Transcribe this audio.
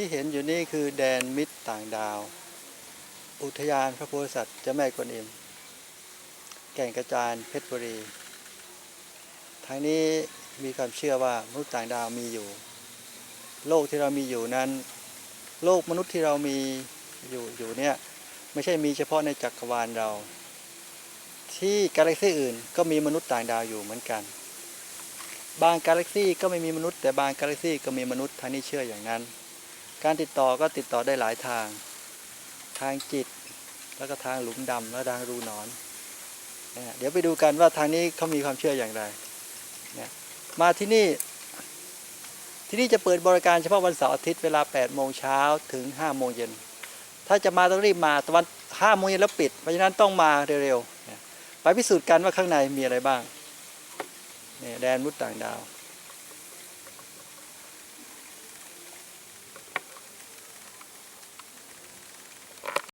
ที่เห็นอยู่นี่คือแดนมิตรต่างดาว อุทยานพระโพธิสัตว์เจ้าแม่กวนอิม แก่งกระจานเพชรบุรีทางนี้มีความเชื่อว่ามนุษย์ต่างดาวมีอยู่ โลกที่เรามีอยู่นั้น โลกมนุษย์ที่เรามีอยู่อยู่เนี่ยไม่ใช่มีเฉพาะในจักรวาลเรา ที่กาแล็กซี่อื่นก็มีมนุษย์ต่างดาวอยู่เหมือนกัน บางกาแล็กซี่ก็ไม่มีมนุษย์แต่บางกาแล็กซี่ก็มีมนุษย์ทางนี้เชื่ออย่างนั้น การติดต่อก็ติดต่อได้หลายทาง ทางจิต แล้วก็ทางหลุมดำและทางรูนอน เดี๋ยวไปดูกันว่าทางนี้เขามีความเชื่ออย่างไร มาที่นี่ ที่นี่จะเปิดบริการเฉพาะวันเสาร์อาทิตย์เวลา 8 โมงเช้าถึง 5 โมงเย็น ถ้าจะมาต้องรีบมาตะวัน 5 โมงเย็นแล้วปิด เพราะฉะนั้นต้องมาเร็วๆ ไปพิสูจน์กันว่าข้างในมีอะไรบ้าง แดนมุดต่างดาว